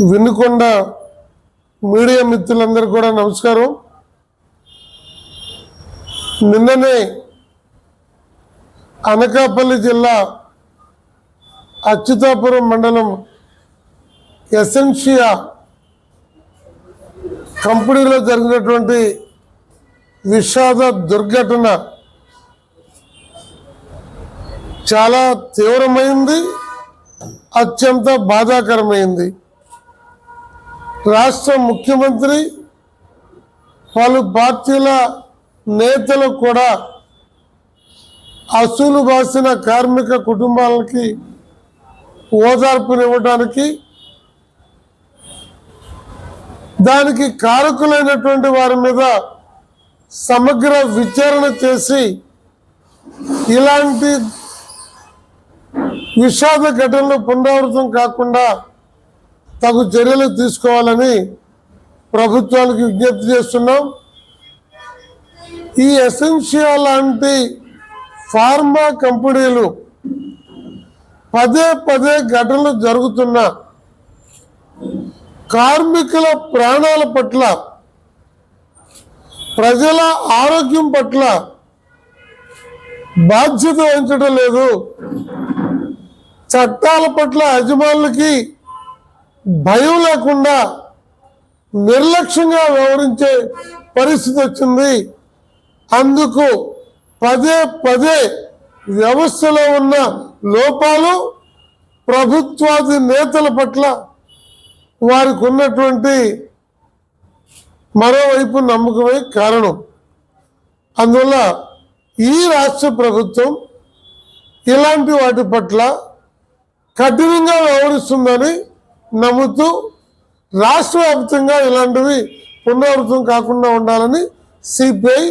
Vinukonda media మిత్రులందరూ కూడా నమస్కారం. నిన్ననే అనకాపల్లి జిల్లా అచ్యుతాపురం మండలం ఎసెన్షియా కంపెనీలో జరిగినటువంటి విషాద దుర్ఘటన చాలా తీవ్రమైంది అత్యంత బాధాకరమైంది. రాష్ట్ర ముఖ్యమంత్రి పలు పార్టీల నేతలు కూడా అసూలు బాసిన కార్మిక కుటుంబాలకి ఓదార్పునివ్వడానికి దానికి కారకులైనటువంటి వారి మీద సమగ్ర విచారణ చేసి ఇలాంటి విషాద ఘటనలు పునరావృతం కాకుండా తగు చర్యలు తీసుకోవాలని ప్రభుత్వానికి విజ్ఞప్తి చేస్తున్నాం. ఈ ఎసెన్షియా లాంటి ఫార్మా కంపెనీలు పదే పదే ఘటనలు జరుగుతున్న కార్మికుల ప్రాణాల పట్ల ప్రజల ఆరోగ్యం పట్ల బాధ్యత వహించడం లేదు. చట్టాల పట్ల యజమానులకి భయం లేకుండా నిర్లక్ష్యంగా వ్యవహరించే పరిస్థితి వచ్చింది. అందుకు పదే పదే వ్యవస్థలో ఉన్న లోపాలు ప్రభుత్వాది నేతల పట్ల వారికి ఉన్నటువంటి మరోవైపు నమ్మకమే కారణం. అందువల్ల ఈ రాష్ట్ర ప్రభుత్వం ఇలాంటి వాటి పట్ల కఠినంగా వ్యవహరిస్తుందని నమ్ముతూ రాష్ట్ర వ్యాప్తంగా ఇలాంటివి పునరావృతం కాకుండా ఉండాలని సిపిఐ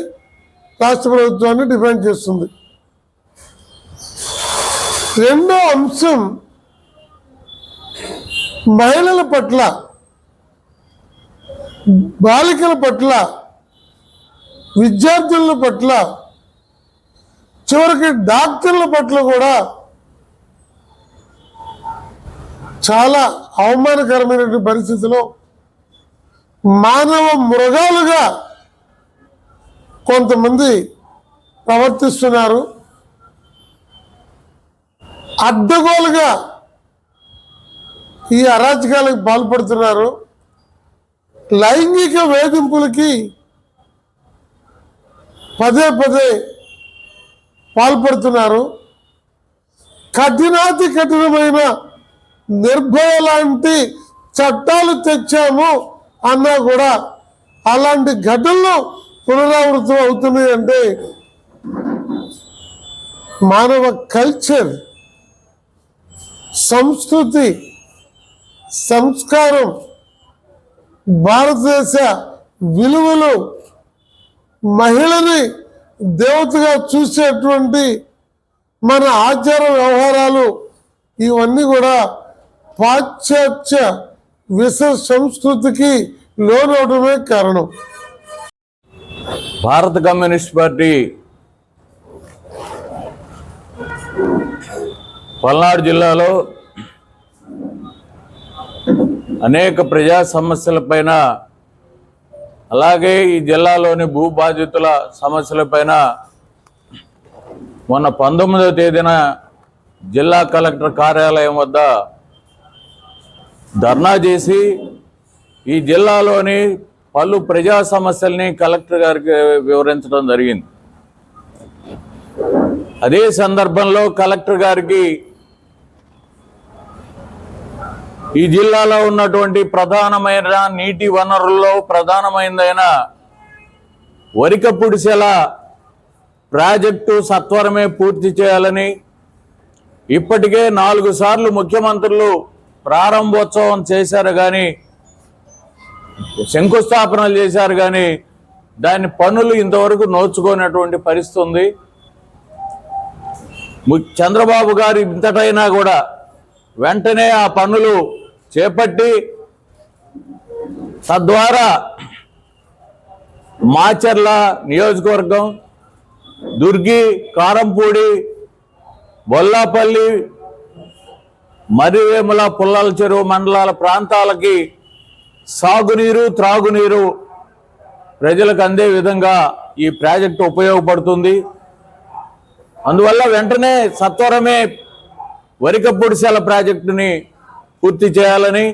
రాష్ట్ర ప్రభుత్వాన్ని డిమాండ్ చేస్తుంది. రెండో అంశం మహిళల పట్ల బాలికల పట్ల విద్యార్థుల పట్ల చివరికి డాక్టర్ల పట్ల కూడా చాలా అవమానకరమైనటువంటి పరిస్థితిలో మానవ మృగాలుగా కొంతమంది ప్రవర్తిస్తున్నారు. అడ్డగోలుగా ఈ అరాచకాలకు పాల్పడుతున్నారు. లైంగిక వేధింపులకి పదే పదే పాల్పడుతున్నారు. కఠినాతి కఠినమైన నిర్భయ లాంటి చట్టాలు తెచ్చాము అన్నా కూడా అలాంటి ఘటనలు పునరావృతం అవుతున్నాయి అంటే మానవ కల్చర్ సంస్కృతి సంస్కారం భారతదేశ విలువలు మహిళని దేవతగా చూసేటువంటి మన ఆచార వ్యవహారాలు ఇవన్నీ కూడా పాశ్చాత్య విష సంస్కృతికి లోనవడమే కారణం. భారత కమ్యూనిస్ట్ పార్టీ పల్నాడు జిల్లాలో అనేక ప్రజా సమస్యలపైన అలాగే ఈ జిల్లాలోని భూ బాధితుల సమస్యలపైన మొన్న పంతొమ్మిదవ తేదీన జిల్లా కలెక్టర్ కార్యాలయం వద్ద ధర్నా చేసి ఈ జిల్లాలోని పలు ప్రజా సమస్యల్ని కలెక్టర్ గారికి వివరించడం జరిగింది. అదే సందర్భంలో కలెక్టర్ గారికి ఈ జిల్లాలో ఉన్నటువంటి ప్రధానమైన నీటి వనరుల్లో ప్రధానమైనదైన వరికపుడిసెల ప్రాజెక్టు సత్వరమే పూర్తి చేయాలని ఇప్పటికే నాలుగు సార్లు ముఖ్యమంత్రులు ప్రారంభోత్సవం చేశారు కానీ శంకుస్థాపనలు చేశారు కానీ దాని పనులు ఇంతవరకు నోచుకోనటువంటి పరిస్థితి ఉంది. చంద్రబాబు గారు ఇంతటైనా కూడా వెంటనే ఆ పనులు చేపట్టి తద్వారా మాచర్ల నియోజకవర్గం దుర్గి కారంపూడి బొల్లాపల్లి మరివేముల పుల్లల చెరువు మండలాల ప్రాంతాలకి సాగునీరు త్రాగునీరు ప్రజలకు అందే విధంగా ఈ ప్రాజెక్టు ఉపయోగపడుతుంది. అందువల్ల వెంటనే సత్వరమే వరికపొడిశాల ప్రాజెక్టుని పూర్తి చేయాలని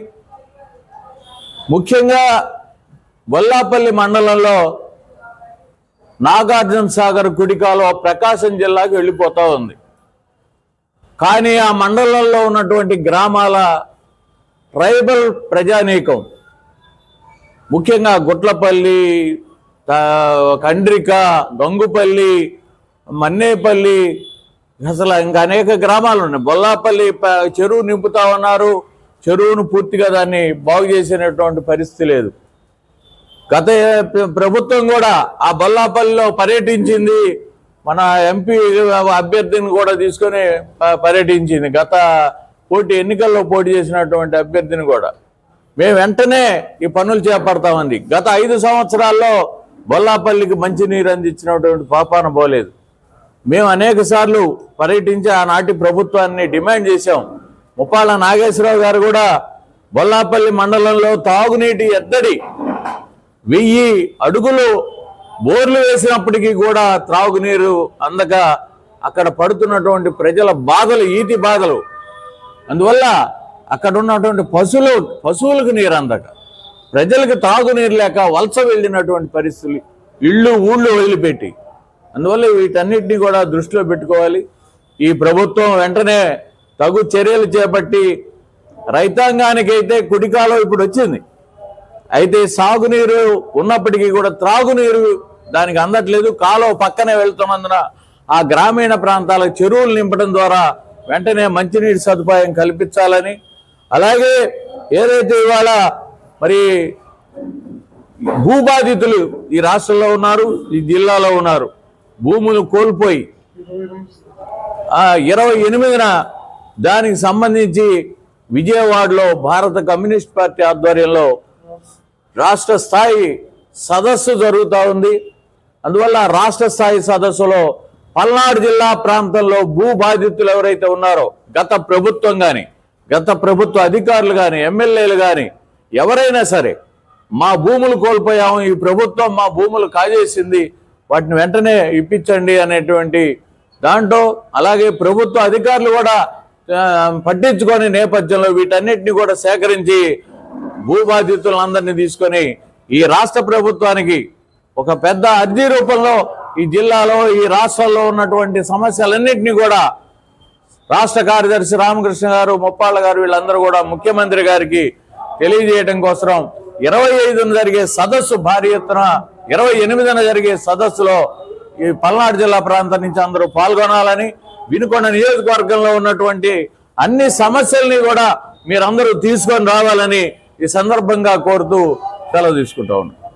ముఖ్యంగా వల్లాపల్లి మండలంలో నాగార్జున సాగర్ కుడికాలువ ప్రకాశం జిల్లాకు వెళ్ళిపోతూ ఉంది. కానీ ఆ మండలంలో ఉన్నటువంటి గ్రామాల ట్రైబల్ ప్రజానీకం ముఖ్యంగా గుట్లపల్లి కండ్రిక గంగుపల్లి మన్నేపల్లి అసలు ఇంకా అనేక గ్రామాలు ఉన్నాయి. బొల్లాపల్లి చెరువు నింపుతా ఉన్నారు. చెరువును పూర్తిగా దాన్ని బాగు చేసినటువంటి పరిస్థితి లేదు. గత ప్రభుత్వం కూడా ఆ బొల్లాపల్లిలో పర్యటించింది. మన ఎంపీ అభ్యర్థిని కూడా తీసుకొని ప- పర్యటించింది. గత పోటీ ఎన్నికల్లో పోటీ చేసినటువంటి అభ్యర్థిని కూడా. మేము వెంటనే ఈ పనులు చేపడతామంది గత ఐదు సంవత్సరాల్లో బొల్లాపల్లికి మంచినీరు అందించినటువంటి పాపాన పోలేదు. మేము అనేక సార్లు పర్యటించి ఆనాటి ప్రభుత్వాన్ని డిమాండ్ చేశాం. ముప్పాల నాగేశ్వరరావు గారు కూడా బొల్లాపల్లి మండలంలో తాగునీటి ఎద్దడి వెయ్యి అడుగులు బోర్లు వేసినప్పటికీ కూడా త్రాగునీరు అందక అక్కడ పడుతున్నటువంటి ప్రజల బాధలు ఈతి బాధలు. అందువల్ల అక్కడ ఉన్నటువంటి పశువులు పశువులకు నీరు అందక. ప్రజలకు తాగునీరు లేక వలస వెళ్ళినటువంటి పరిస్థితులు ఇళ్ళు ఊళ్ళు వదిలిపెట్టి. అందువల్ల వీటన్నిటిని కూడా దృష్టిలో పెట్టుకోవాలి. ఈ ప్రభుత్వం వెంటనే తగు చర్యలు చేపట్టి రైతాంగానికైతే కుడికాలం ఇప్పుడు వచ్చింది. అయితే సాగునీరు ఉన్నప్పటికీ కూడా త్రాగునీరు దానికి అందట్లేదు. కాలువ పక్కనే వెళ్తున్నందున ఆ గ్రామీణ ప్రాంతాలకు చెరువులు నింపడం ద్వారా వెంటనే మంచినీటి సదుపాయం కల్పించాలని అలాగే ఏదైతే ఇవాళ మరి భూబాధితులు ఈ రాష్ట్రంలో ఉన్నారు ఈ జిల్లాలో ఉన్నారు భూములు కోల్పోయి ఇరవై ఎనిమిదిన దానికి సంబంధించి విజయవాడలో భారత కమ్యూనిస్ట్ పార్టీ ఆధ్వర్యంలో రాష్ట్ర స్థాయి సదస్సు జరుగుతూ ఉంది. అందువల్ల రాష్ట్ర స్థాయి సదస్సులో పల్నాడు జిల్లా ప్రాంతంలో భూ బాధితులు ఎవరైతే ఉన్నారో గత ప్రభుత్వం కానీ గత ప్రభుత్వ అధికారులు కానీ ఎమ్మెల్యేలు కానీ ఎవరైనా సరే మా భూములు కోల్పోయాము ఈ ప్రభుత్వం మా భూములు కాజేసింది వాటిని వెంటనే ఇప్పించండి అనేటువంటి దాంట్లో అలాగే ప్రభుత్వ అధికారులు కూడా పట్టించుకొని నేపథ్యంలో వీటన్నిటిని కూడా సేకరించి భూబాధితులందరినీ తీసుకొని ఈ రాష్ట్ర ప్రభుత్వానికి ఒక పెద్ద అర్జీ రూపంలో ఈ జిల్లాలో ఈ రాష్ట్రంలో ఉన్నటువంటి సమస్యలన్నింటినీ కూడా రాష్ట్ర కార్యదర్శి రామకృష్ణ గారు ముప్పాళ్ళ గారు వీళ్ళందరూ కూడా ముఖ్యమంత్రి గారికి తెలియజేయడం కోసం ఇరవై ఐదున జరిగే సదస్సు భారీ ఎత్తున ఇరవై ఎనిమిదిన జరిగే సదస్సులో ఈ పల్నాడు జిల్లా ప్రాంతం నుంచి అందరూ పాల్గొనాలని వినుకొండ నియోజకవర్గంలో ఉన్నటువంటి అన్ని సమస్యల్ని కూడా మీరందరూ తీసుకొని రావాలని ఈ సందర్భంగా కోరుతూ సెలవు తీసుకుంటా ఉన్నాను